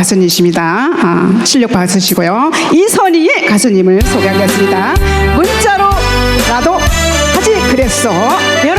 가수님이십니다. 아, 실력 받으시고요. 이선희의 가수님을 소개하겠습니다. 문자로라도 하지 그랬어. 예.